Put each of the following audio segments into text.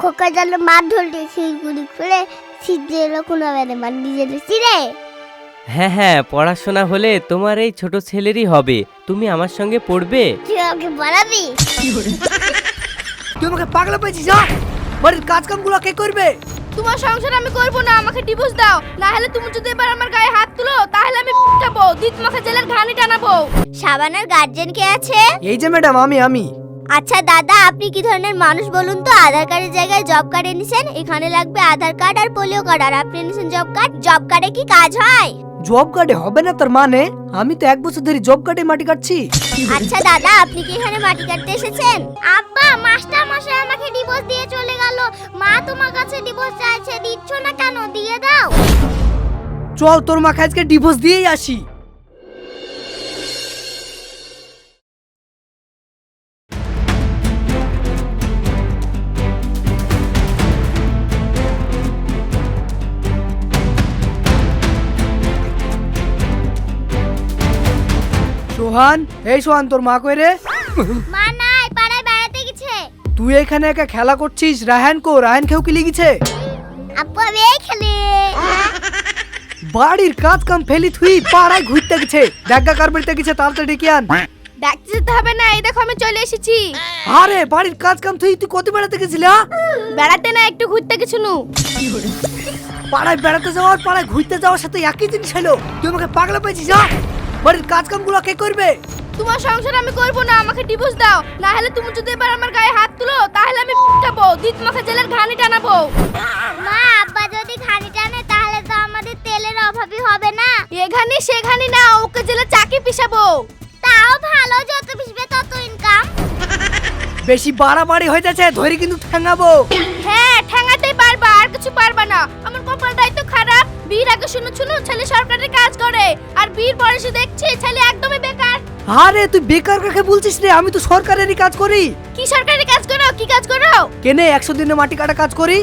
খোকা জাল মার ধরলে সেই গুলি করে সিদ্ধে এলো কোনো বেড়ে মার নিজের সিরে। হ্যাঁ হ্যাঁ পড়াশোনা হলে তোমার এই ছোট ছেলেরই হবে। তুমি আমার সঙ্গে পড়বে? তুই আমাকে বাড়াবি তুই আমাকে পাগলা পেয়েছিস যা বাড়ির কাজ কামগুলো কে করবে? তোমার সংসার আমি করব না আমাকে ডিভোর্স দাও। না হলে তুমি যদি এবার আমার গায়ে হাত তুলো তাহলে আমি পিটাবো দিত মাখা জেলের ঘানি টানাবো। সাবানের গার্জেন কে আছে? এই যে ম্যাডাম আমি আমি। আচ্ছা দাদা আপনি কি ধরনের মানুষ বলুন তো? আধার কার্ডের জায়গায় জব কার্ড এনেছেন? এখানে লাগবে আধার কার্ড আর পোলিও কার্ড আর আপনি এনেছেন জব কার্ড জব কার্ডে কি কাজ হয়? জব কার্ডে হবে না তার মানে? আমি তো এক বছর ধরে জব কার্ডে মাটি কাটছি। আচ্ছা দাদা আপনি কি এখানে মাটি কাটতে এসেছেন? আব্বা মাস্টার মশাই আমাকে ডিভোর্স দিয়ে চলে গেল। মা তোমার কাছে ডিভোর্স চাইছে দিচ্ছ না কেন? দিয়ে দাও। চল তোর মাকে আজকে ডিভোর্স দিয়েই আসি। সোহান এই সোহান তোর মা কই রে? মা নাই পাড়ায় বেড়াতে গেছে। তুই এখানে একা খেলা করছিস? রাহান কো রাহান খেউ কি লিখেছে আপু আমি এই খেলি। বাড়ির কাজ কাম ফেলি থুই পাড়ায় ঘুরতে গেছে। দেখা কার বাড়িতে গেছে তাড়াতাড়ি ডেকে আন। ডাকতে যেতে হবে না এই দেখো আমি চলে এসেছি। আরে বাড়ির কাজ কাম তুই তুই কত বেড়াতে গেছিলি হ্যাঁ? বেড়াতে না একটু ঘুরতে কিছু নু পাড়ায় বেড়াতে যাওয়ার পাড়ায় ঘুরতে যাওয়ার সাথে একই জিনিস হলো। তুই আমাকে পাগলা পেয়েছিস যা বাড়ির কাজ কামগুলো কে করবে? তোমার সংসার আমি করব না আমাকে ডিভোর্স দাও। না হলে তুমি যদি এবার আমার গায়ে হাত তুলো তাহলে আমি পিটাবো দিত মাখা জেলের ঘানি টানাবো। মা আব্বা যদি খানি টানে তাহলে তো আমাদের তেলের অভাবই হবে না। এখানে সেখানে না ওকে জেলে চাকি পিসাবো তাও ভালো যত পিসবে তত ইনকাম বেশি বাড়াবাড়ি হয়ে যাচ্ছে ধরে কিন্তু ঠ্যাঙাবো হ্যাঁ ঠ্যাঙাতেই পারবা আর কিছু পারবা না। আমার কপালটাই তো খারাপ। বীর আগে শুনো শুনো ছেলে সরকারের কাজ করে। আর বীর বয়সে দেখছি ছেলে একদমই বেকার। আরে তুই বেকার কাকে বলছিস রে? আমি তো সরকারেরই কাজ করি। কি সরকারি কাজ করো? কি কাজ করো? কেনে একশো দিনে মাটি কাটা কাজ করি?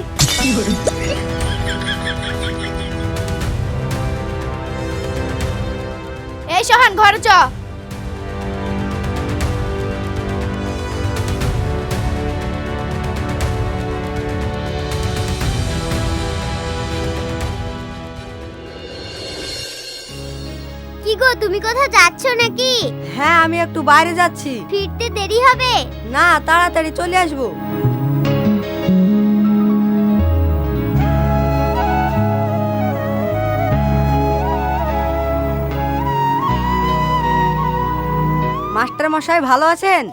এই সোহান ঘরে চ। তুমি কোথাও যাচ্ছ নাকি? হ্যাঁ আমি একটু বাইরে যাচ্ছি। ফিরতে দেরি হবে? না তাড়াতাড়ি চলে আসব। মাস্টার মশাই ভালো আছেন?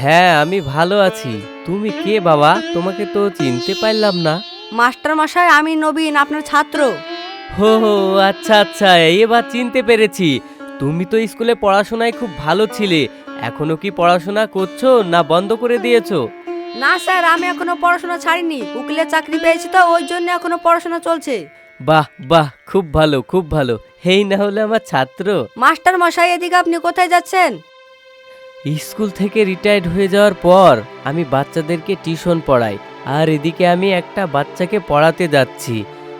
হ্যাঁ আমি ভালো আছি। তুমি কে বাবা? তোমাকে তো চিনতে পারলাম না। মাস্টার মশাই আমি নবীন আপনার ছাত্র। হো হো আচ্ছা আচ্ছা এবার চিনতে পেরেছি। তুমি তো স্কুলে পড়াশোনায় খুব ভালো ছিলে। এখনও কি পড়াশোনা করছ না বন্ধ করে দিয়েছ? না স্যার আমি এখনও পড়াশোনা ছাড়িনি। উকিলের চাকরি পেয়েছি তো ওই জন্য এখনও পড়াশোনা চলছে। বাহ বাহ খুব ভালো খুব ভালো। হেই না হলে আমার ছাত্র। মাস্টার মশাই এদিকে আপনি কোথায় যাচ্ছেন? স্কুল থেকে রিটায়ার্ড হয়ে যাওয়ার পর আমি বাচ্চাদেরকে টিউশন পড়াই। আর এদিকে আমি একটা বাচ্চাকে পড়াতে যাচ্ছি।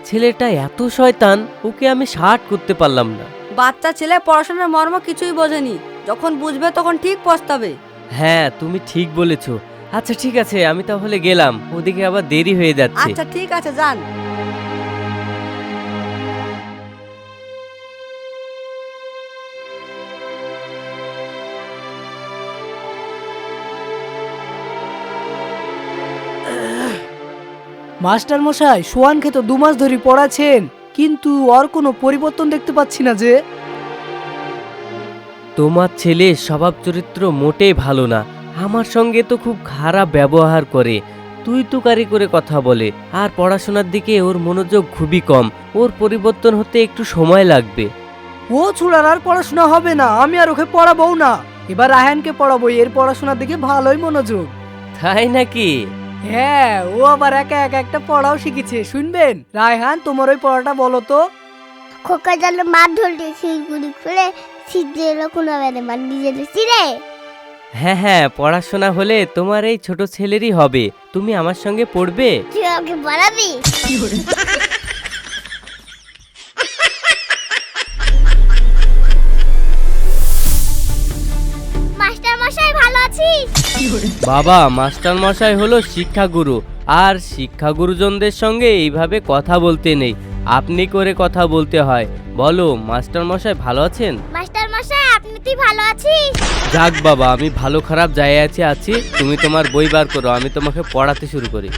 ছেলেটা এত শয়তান ওকে আমি শার্ট করতে পারলাম না। বাচ্চা ছেলে পড়াশোনার মর্ম কিছুই বোঝেনি। যখন বুঝবে তখন ঠিক পস্তাবে। হ্যাঁ তুমি ঠিক বলেছ। আচ্ছা ঠিক আছে আমি তাহলে গেলাম। ওদিকে আবার দেরি হয়ে যাচ্ছে। আচ্ছা ঠিক আছে যান। মাস্টার মশাই সোয়ানকে তো দু মাস ধরে পড়াচ্ছেন কিন্তু ওর কোনো পরিবর্তন দেখতে পাচ্ছি না যে। তোমার ছেলে স্বভাব চরিত্র মোটেই ভালো না। আমার সঙ্গে তো খুব খারাপ ব্যবহার করে। তুই তুকারি করে কথা বলে আর পড়াশোনার দিকে ওর মনোযোগ খুবই কম। ওর পরিবর্তন হতে একটু সময় লাগবে। ও ছুড়ার আর পড়াশোনা হবে না আমি আর ওকে পড়াবো না। এবার রাহানকে পড়াবো এর পড়াশোনার দিকে ভালোই মনোযোগ। তাই নাকি? হ্যাঁ ও আবার একা এক একটা পড়াও শিখেছে শুনবেন? রায়হান তোমার ওই পড়াটা বলো তো। খোকা যেন মার ধরলে সেই গুলি করে সিদ্ধে এরকম কোনো বেড়ে মার নিজে সিরে হ্যাঁ হ্যাঁ পড়াশোনা হলে তোমার এই ছোট ছেলেরই হবে। তুমি আমার সঙ্গে পড়বে? তুই আমাকে বাড়াবি বাবা মাস্টার মশাই হলো শিক্ষাগুরু আর শিক্ষা গুরুজনদের সঙ্গে এইভাবে কথা বলতে নেই। আপনি করে কথা বলতে হয়। বলো মাস্টার মশাই ভালো আছেন? মাস্টার মশাই আপনি কি ভালো আছিস? যাক বাবা আমি ভালো খারাপ যাই আছি আছি। তুমি তোমার বই বার করো আমি তোমাকে পড়াতে শুরু করি।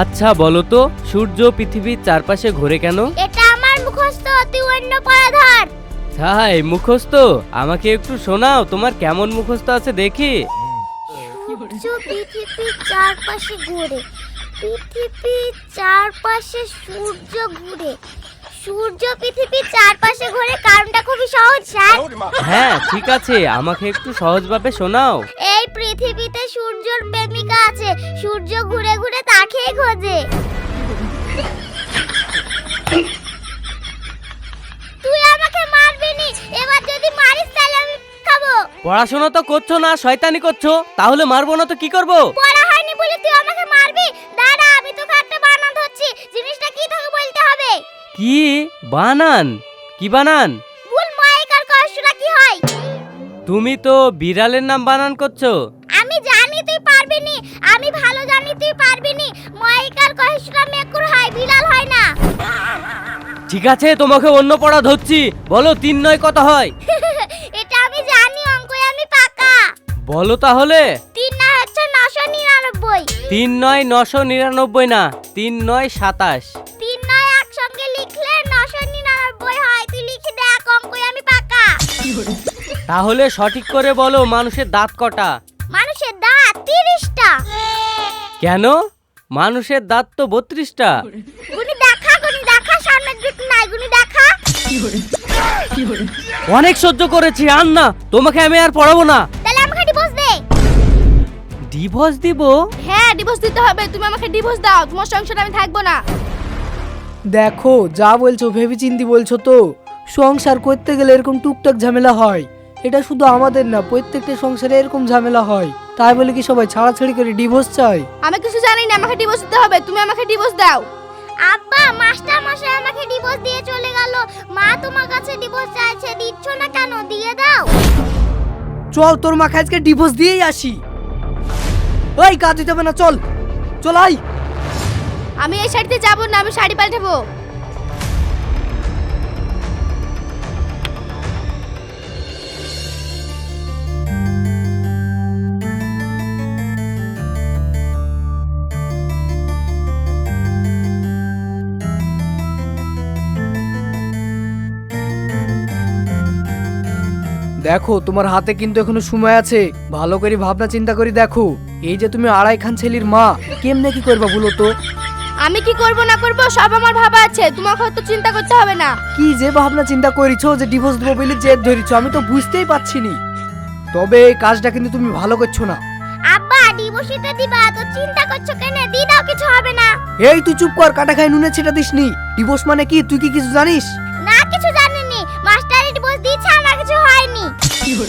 আচ্ছা বলো তো সূর্য পৃথিবীর চারপাশে ঘোরে কেন? এটা আমার মুখস্থ অতি অন্য পড়া ধর তাই মুখস্থ? আমাকে একটু শোনাও তোমার কেমন মুখস্থ আছে দেখি। সূর্য পৃথিবীর চারপাশে ঘুরে পৃথিবীর চারপাশে সূর্য ঘুরে। সূর্য পৃথিবীর চারপাশে ঘুরে কারণটা খুবই সহজ স্যার। হ্যাঁ ঠিক আছে আমাকে একটু সহজভাবে শোনাও। এই পৃথিবীতে সূর্যর প্রেমিকা আছে সূর্য ঘুরে ঘুরে তাকেই খোঁজে। তুই আমাকে মারবি নি এবার যদি মারিস তাহলে আমি খাব। পড়াশোনা তো করছ না শয়তানি করছ তাহলে মারবো না তো কি করব? পড়া কি বানান? কি বানান? ভুল মাইকার কষ্টটা কি হয়? তুমি তো বিড়ালের নাম বানান করছ। আমি জানি তুই পারবি নি আমি ভালো জানি তুই পারবি নি। মাইকার কষ্টটা মেকুর হয় বিড়াল হয় না। ঠিক আছে তোমাকে অন্য পড়া ধরছি। বলো তিন নয় কত হয়? এটা আমি জানি অঙ্কে আমি পাকা। বলো তাহলে। তিন না হচ্ছে নশো নিরানব্বই। তিন নয় নশো নিরানব্বই না তিন নয় সাতাশ। তাহলে সঠিক করে বলো মানুষের দাঁত কটা। মানুষের দাঁত তিরিশটা। কেন? মানুষের দাঁত তো বত্রিশটা। গুনি দেখা গুনি দেখা সামনের দুটো নাই গুনি দেখা। অনেক সহ্য করেছি আর না তোমাকে আমি আর পড়াবো না। তাহলে আমাকে ডিভোর্স দে। ডিভোর্স দিব? হ্যাঁ ডিভোর্স দিতে হবে তুমি আমাকে ডিভোর্স দাও তোমার সংসারে আমি থাকব না। দেখো যা বলছো ভেবে চিন্তি বলছো তো। সংসার করতে গেলে এরকম টুকটাক ঝামেলা হয়। এটা শুধু আমাদের না প্রত্যেকটা সংসারে এরকম ঝামেলা হয়। তাই বলে কি সবাই ছাড়াছাড়ি করে ডিভোর্স চায়? আমি কিছু জানি না আমাকে ডিভোর্স দিতে হবে। তুমি আমাকে ডিভোর্স দাও। আব্বা মাস্টার মশাই আমাকে ডিভোর্স দিয়ে চলে গেল। মা তোমার কাছে ডিভোর্স চাইছে দিচ্ছ না কেন? দিয়ে দাও। চল তোর মাকে আজকে ডিভোর্স দিয়েই আসি। ওই কাজ দিতে হবে না চল। চল আই আমি এই শাড়িতে যাব না আমি শাড়ি পাল্টাবো। দেখো তোমার হাতে কিন্তু এখনও সময় আছে। ভালো করে ভাবনা চিন্তা করে দেখো। এই যে তুমি আড়াই খান ছেলির মা কেমনে কি করবা বলো তো? আমি কি করব না করব সব আমার ভাবা আছে। তোমাকে তো চিন্তা করতে হবে না। কি যে ভাবনা চিন্তা করেছ যে ডিভোর্স দেবো বলে জেদ ধরেছো আমি তো বুঝতেই পারছি নি। তবে এই কাজটা কিন্তু তুমি ভালো করছ না। আব্বা ডিভোর্সিতে দিবা তো চিন্তা করছ কেন? দি দাও কিছু হবে না। এই তুই চুপ কর কাটা খাই নুনে ছেটা দিসনি। ডিভোর্স মানে কি? তুই কি কিছু জানিস? উকিল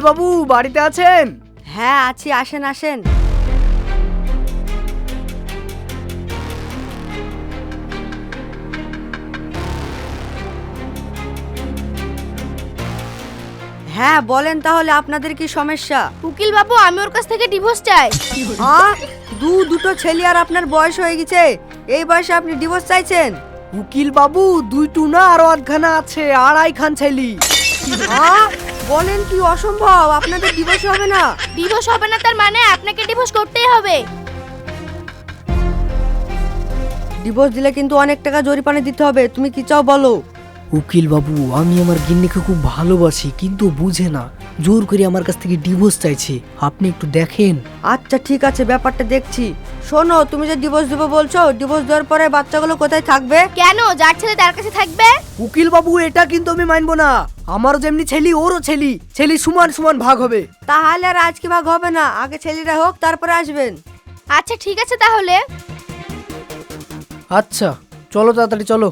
বাবু বাড়িতে আছেন? হ্যাঁ আছি আসেন আসেন। হ্যাঁ বলেন তাহলে আপনাদের কি সমস্যা? উকিল বাবু আমি ওর কাছ থেকে ডিভোর্স চাই। আ? দু দুটো ছেলে আর আপনার বয়স হয়ে গেছে। এই বয়সে আপনি ডিভোর্স চাইছেন? উকিল বাবু দুই টুনা আর আধখানা আছে আড়াই খান ছেলি। আ? বলেন কি অসম্ভব আপনাদের ডিভোর্স হবে না। ডিভোর্স হবে না তার মানে আপনাকে ডিভোর্স করতেই হবে। ডিভোর্স দিলে কিন্তু অনেক টাকা জরিমানা দিতে হবে তুমি কি চাও বলো? উকিল বাবু আমি আমার গিন্নিকে খুব ভালোবাসি কিন্তু বুঝে না। জোর করে আমার কাছ থেকে ডিভোর্স চাইছে। আপনি একটু দেখেন। আচ্ছা ঠিক আছে ব্যাপারটা দেখছি। শোনো তুমি যে ডিভোর্স দেবো বলছো ডিভোর্স দেওয়ার পরে বাচ্চাগুলো কোথায় থাকবে? কেন? যার ছেলে তার কাছে থাকবে? উকিল বাবু এটা কিন্তু আমি মানবো না। আমারও যেমনি ছেলি ওরও ছেলি। ছেলি সমান সমান ভাগ হবে। তাহলে আর আজকে ভাগ হবে না। আগে ছেলেরা হোক তারপরে আসবেন। আচ্ছা ঠিক আছে তাহলে। আচ্ছা চলো তাড়াতাড়ি চলো।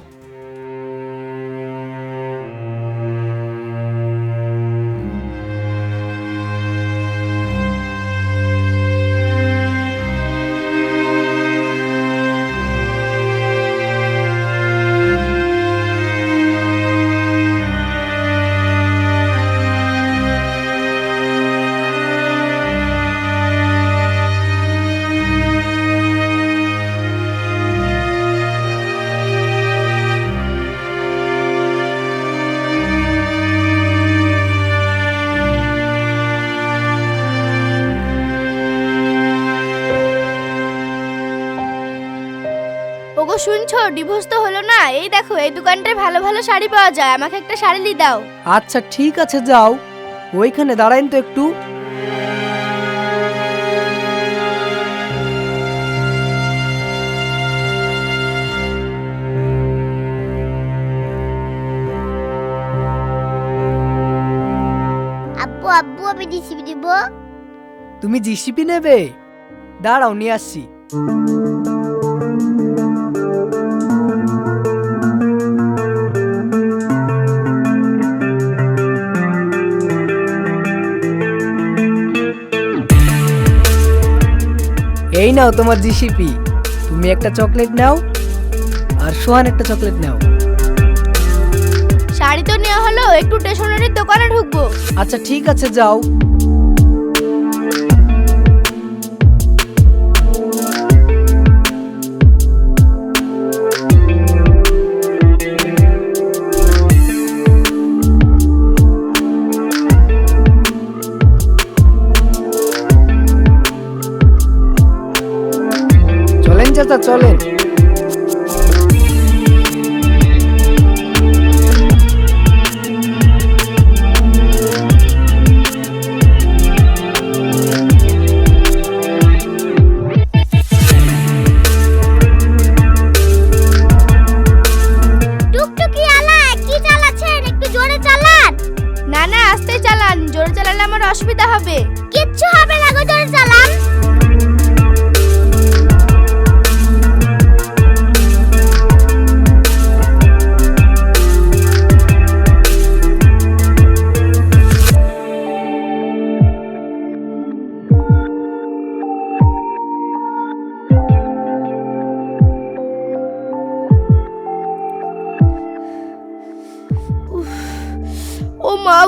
ডিভোর্স তো হলো না। এই দেখো এই দোকানটায় ভালো ভালো শাড়ি পাওয়া যায়। আমাকে একটা শাড়ি দি দাও। আচ্ছা ঠিক আছে যাও। ওইখানে দাঁড়াইন তো একটু। আব্বু আব্বু আমি ডিসিবি দিব তুমি জিসিপি নেবে? দাঁড়াও নিয়ে আসছি। এই নাও তোমার জিসিপি তুমি একটা চকলেট নাও আর সোহান একটা চকলেট নাও। শাড়ি তো নেওয়া হলো একটু স্টেশনারির দোকানে ঢুকবো। আচ্ছা ঠিক আছে যাও।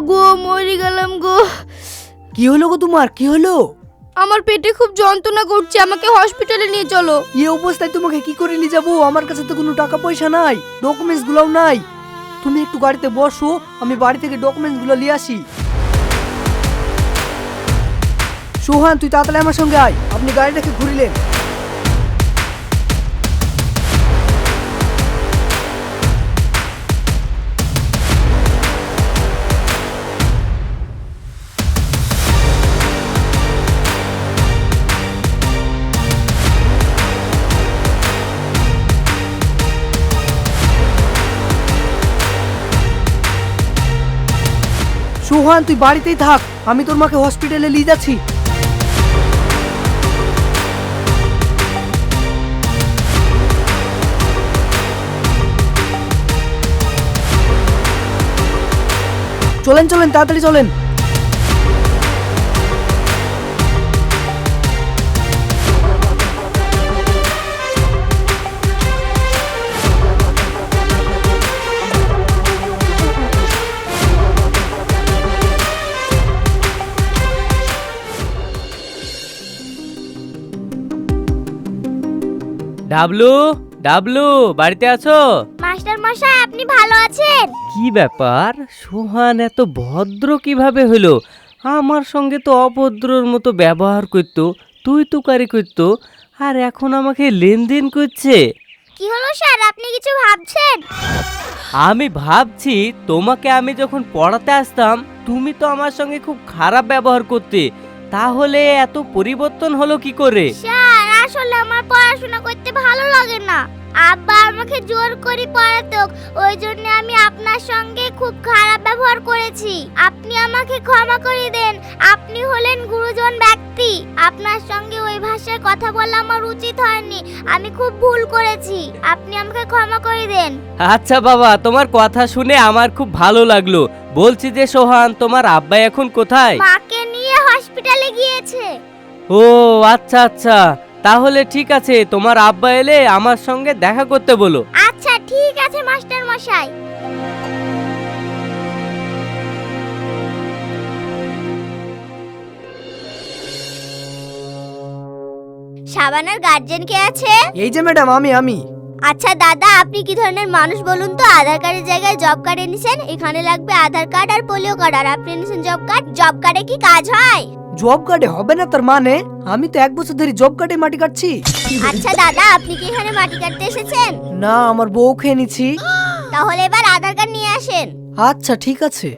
গো মরে গেলাম গো। কি হলো গো তোমার? কি হলো? আমার পেটে খুব যন্ত্রণা করছে আমাকে হসপিটালে নিয়ে চলো। এই অবস্থায় তোমাকে কি করে নিয়ে যাব? আমার কাছে তো কোনো টাকা পয়সা নাই ডকুমেন্টস গুলোও নাই। তুমি একটু গাড়িতে বসো আমি বাড়ি থেকে ডকুমেন্টসগুলো নিয়ে আসি। সোহান তুই তাড়াতাড়ি আমার সঙ্গে আয় আপনি গাড়িটাকে ঘুরিলেন। সোহান তুই বাড়িতেই থাক। আমি তোর মাকে হসপিটালে নিয়ে যাচ্ছি। চলেন চলেন তাড়াতাড়ি চলেন। ডাবলু ডাবলু বাড়িতে আছো? মাস্টার মশাই আপনি ভালো আছেন? কি ব্যাপার? সোহান এত ভদ্র কীভাবে হলো? আমার সঙ্গে তো অভদ্রর মতো ব্যবহার করতো তুই তুকারি করতো আর এখন আমাকে লেনদেন করছে। কি হলো স্যার আপনি কিছু ভাবছেন? আমি ভাবছি তোমাকে আমি যখন পড়াতে আসতাম তুমি তো আমার সঙ্গে খুব খারাপ ব্যবহার করতে তাহলে এত পরিবর্তন হলো কি করে? স্যার আসলে আমার পড়াশোনা করতে ভালো লাগে না। আব্বা আমাকে জোর করে পড়াতো ওই জন্য আমি আপনার সঙ্গে খুব খারাপ ব্যবহার করেছি। আপনি আমাকে ক্ষমা করে দেন। আপনি হলেন গুরুজন ব্যক্তি। আপনার সঙ্গে ওই ভাষায় কথা বলা আমার উচিত হয়নি। আমি খুব ভুল করেছি। আপনি আমাকে ক্ষমা করে দেন। আচ্ছা বাবা তোমার কথা শুনে আমার খুব ভালো লাগল। বলছি যে সোহান তোমার আব্বা এখন কোথায়? মাকে গিয়েছে ও আচ্ছা আচ্ছা। তাহলে ঠিক আছে তোমার আব্বা এলে আমার সঙ্গে দেখা করতে বলো। আচ্ছা ঠিক আছে মাস্টার মশাই। সাবানার গার্জেন কে আছে? এই যে ম্যাডাম আমি আমি। আচ্ছা দাদা আপনি কি ধরনের মানুষ বলুন তো? আধার কার্ডের জায়গায় জব কার্ড এনেছেন? এখানে লাগবে আধার কার্ড আর পোলিও কার্ড আর আপনি এনেছেন জব কার্ড জব কার্ডে কি কাজ হয়? জব কার্ডে হবে না তার মানে? আমি তো এক বছর ধরে জব কার্ডে মাটি কাটছি। আচ্ছা দাদা আপনি কি এখানে মাটি কাটতে এসেছেন? না আমার বউ খেয়ে নিছি তাহলে এবার আধার কার্ড নিয়ে আসেন। আচ্ছা ঠিক আছে।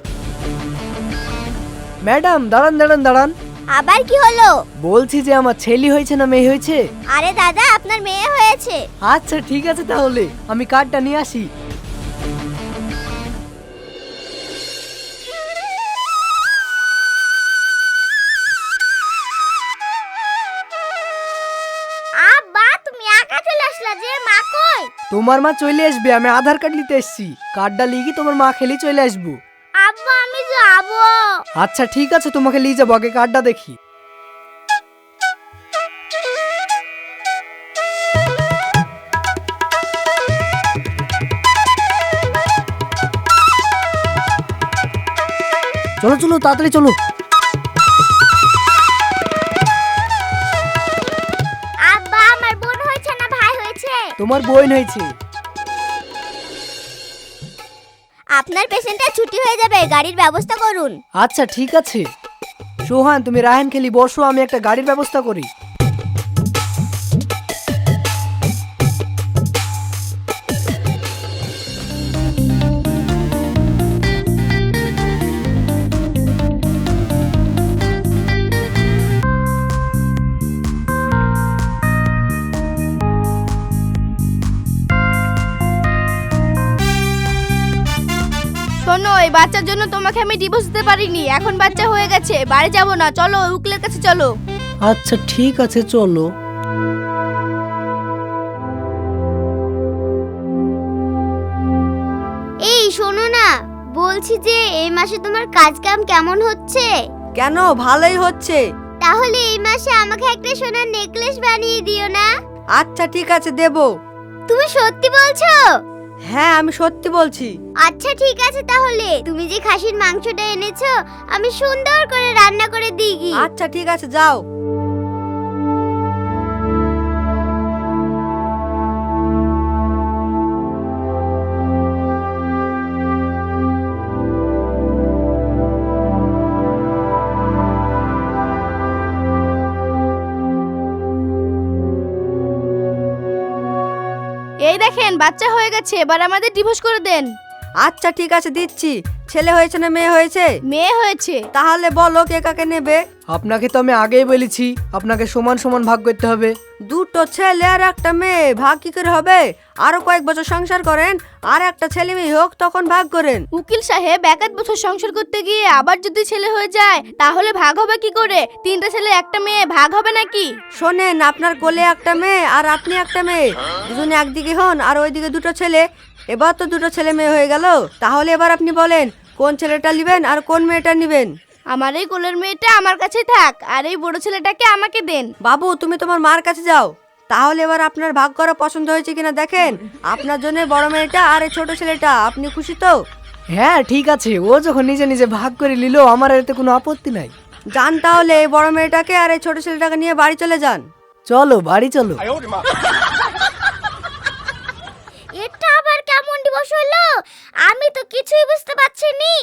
ম্যাডাম দাঁড়ান দাঁড়ান দাঁড়ান। আবার কি হলো? বলছি যে আমার ছেলে হয়েছে না মেয়ে হয়েছে? আরে দাদা আপনার মেয়ে হয়েছে। আচ্ছা ঠিক আছে তাহলে। আমি কার্ডটা নিয়ে আসি। আব্বা তুমি একা চলে আসলা যে মা কই? তোমার মা চলে আসবে আমি আধার কার্ড নিতে এসেছি। কার্ডটা লিখি তোমার মা খেলি চলে আসব? আব্বা আমি যাব। আচ্ছা ঠিক আছে তোমাকে নিয়ে যাব আগে কার্ডটা দেখি। চলো চলো তাড়াতাড়ি চলো। আব্বা আমার বোন হয়েছে না ভাই হয়েছে? তোমার বোন হয়েছে। পেশেন্টটা ছুটি হয়ে যাবে, গাড়ির ব্যবস্থা করুন। আচ্ছা ঠিক আছে। সোহান, তুমি রাহেন খেলি বসো, আমি একটা গাড়ির ব্যবস্থা করি। এই বাচ্চার জন্য তোমাকে আমি ডিভোর্স দিতে পারিনি। এখন বাচ্চা হয়ে গেছে বাড়ি যাব না। চলো উকিলের কাছে চলো। আচ্ছা ঠিক আছে চলো। এই শোনো না বলছি যে এই মাসে তোমার কাজ কাম কেমন হচ্ছে? কেন? ভালোই হচ্ছে। তাহলে এই মাসে আমাকে একটা সোনার নেকলেস বানিয়ে দিও না। আচ্ছা ঠিক আছে দেব। তুমি সত্যি বলছো? হ্যাঁ আমি সত্যি বলছি। আচ্ছা ঠিক আছে তাহলে। তুমি যে খাসির মাংসটা এনেছো আমি সুন্দর করে রান্না করে দিই। আচ্ছা ঠিক আছে যাও। এই দেখেন বাচ্চা হয়ে গেছে এবার আমাদের ডিভোর্স করে দেন। আচ্ছা ঠিক আছে দিচ্ছি। ছেলে হয়েছে না মেয়ে হয়েছে? মেয়ে হয়েছে। তাহলে বলো কে কাকে নেবে? আপনাকে তো আমি আগেই বলেছি আপনাকে সমান সমান ভাগ করতে হবে। দুটো ছেলে আর একটা মেয়ে ভাগ কি করে হবে? আরও কয়েক বছর সংসার করেন আর একটা ছেলে মেয়ে হোক তখন ভাগ করেন। উকিল সাহেব এক এক বছর সংসার করতে গিয়ে আবার যদি ছেলে হয়ে যায় তাহলে ভাগ হবে কি করে? তিনটা ছেলে একটা মেয়ে ভাগ হবে নাকি? শোনেন আপনার কোলে একটা মেয়ে আর আপনি একটা মেয়ে। দুজনে একদিকে হন আর ওইদিকে দুটো ছেলে। এবার তো দুটো ছেলে মেয়ে হয়ে গেল। তাহলে এবার আপনি বলেন কোন ছেলেটা নেবেন আর কোন মেয়েটা নেবেন? আমার এই কোলের মেয়েটা আমার কাছে থাক আর এই বড় ছেলেটাকে আমাকে দেন। বাবু তুমি তোমার মার কাছে যাও। তাহলে এবার আপনার ভাগ করা পছন্দ হয়েছে কিনা দেখেন। আপনার জন্য বড় মেয়েটা আর এই ছোট ছেলেটা আপনি খুশি তো? হ্যাঁ ঠিক আছে। ও যখন নিজে নিজে ভাগ করে নিল আমার এতে কোনো আপত্তি নাই। যান তাহলে এই বড় মেয়েটাকে আর এই ছোট ছেলেটাকে নিয়ে বাড়ি চলে যান। চলো বাড়ি চলো। কেমন ডিভোর্স হলো? আমি তো কিছুই বুঝতে পারছি নি